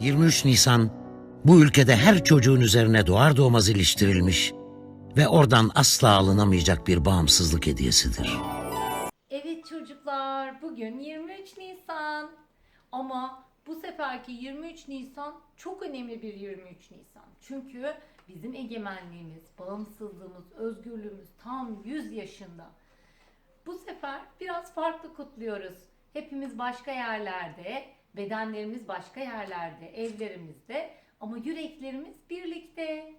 23 Nisan bu ülkede her çocuğun üzerine doğar doğmaz iliştirilmiş ve oradan asla alınamayacak bir bağımsızlık hediyesidir. Evet çocuklar, bugün 23 Nisan. Ama bu seferki 23 Nisan çok önemli bir 23 Nisan. Çünkü bizim egemenliğimiz, bağımsızlığımız, özgürlüğümüz tam 100 yaşında. Bu sefer biraz farklı kutluyoruz. Hepimiz başka yerlerde, bedenlerimiz başka yerlerde, evlerimizde ama yüreklerimiz birlikte.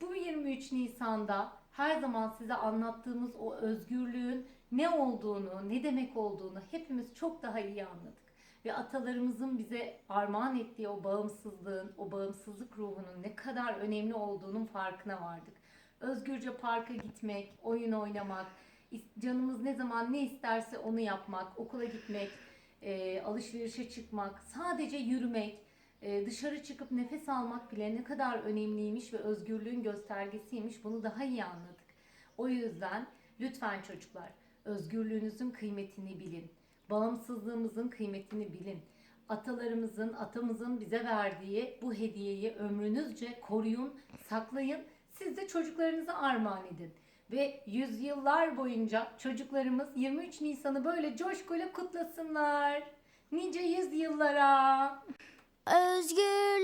Bu 23 Nisan'da her zaman size anlattığımız o özgürlüğün ne olduğunu, ne demek olduğunu hepimiz çok daha iyi anladık. Ve atalarımızın bize armağan ettiği o bağımsızlığın, o bağımsızlık ruhunun ne kadar önemli olduğunun farkına vardık. Özgürce parka gitmek, oyun oynamak, canımız ne zaman ne isterse onu yapmak, okula gitmek, e, alışverişe çıkmak, sadece yürümek, e, dışarı çıkıp nefes almak bile ne kadar önemliymiş ve özgürlüğün göstergesiymiş bunu daha iyi anladık. O yüzden lütfen çocuklar özgürlüğünüzün kıymetini bilin. Bağımsızlığımızın kıymetini bilin. Atalarımızın, atamızın bize verdiği bu hediyeyi ömrünüzce koruyun, saklayın. Siz de çocuklarınıza armağan edin. Ve yüzyıllar boyunca çocuklarımız 23 Nisan'ı böyle coşkuyla kutlasınlar. Nice yüzyıllara. Özgür